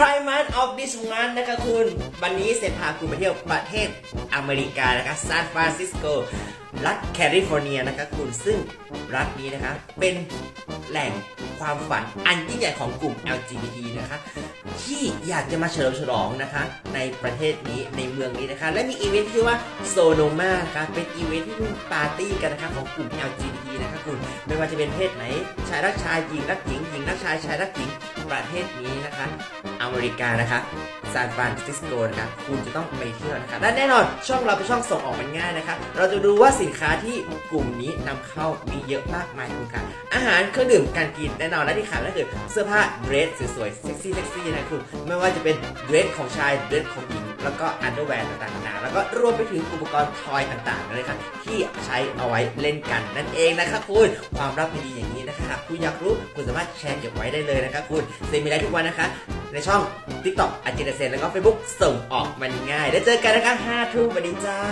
Prime Month of this month นะคะคุณ วันนี้เซนพาคุณไปเที่ยวประเทศอเมริกานะคะซานฟรานซิสโก รัฐแคลิฟอร์เนียนะคะคุณ ซึ่งรัฐนี้นะคะ เป็นแหล่งความฝันอันยิ่งใหญ่ของกลุ่ม LGBT นะคะ ที่อยากจะมาเฉลิมฉลองนะคะในประเทศนี้ในเมืองนี้นะคะ และมีอีเวนต์ที่ชื่อว่าโซโนมานะคะเป็นอีเวนต์ที่ร่วมปาร์ตี้กันนะคะของกลุ่ม LGBT นะคะคุณไม่ว่าจะเป็นเพศไหน ชายรักชายหญิงรักหญิงหญิงรักชายชายรักหญิงประเทศนี้นะคะ อเมริกานะคะซานฟรานซิสโกนะคะคุณจะต้องไปเที่ยวนะคะและแน่นอนช่องเราเป็นช่องส่งออกมันง่ายนะคะ เราจะดูว่าสินค้าที่กลุ่มนี้นำเข้ามีเยอะมากมายคุณค่ะ หารเครื่องดื่มการกินแน่นอนและที่ขาดไม่ได้คือเสื้อผ้าเดรสสวยๆเซ็กซี่เซ็กซี่นะคุณไม่ว่าจะเป็นเดรสของชายเดรสของหญิง แล้วก็อันเดอร์แวร์ต่างๆนานาแล้วก็รวมไปถึงอุปกรณ์ทอยต่างๆเลยค่ะที่ใช้เอาไว้เล่นกันนั่นเองนะคะคุณความลับดีๆอย่างนี้นะคะหากคุณอยากรู้คุณสามารถแชร์เก็บไว้ได้เลยนะคะคุณเซมีได้ทุกวันนะคะในช่อง TikTok อาจินเซนแล้วก็ Facebook ส่งออกมันง่าย แล้วเจอกันนะคะ5ทุ่มวันนี้เจ้า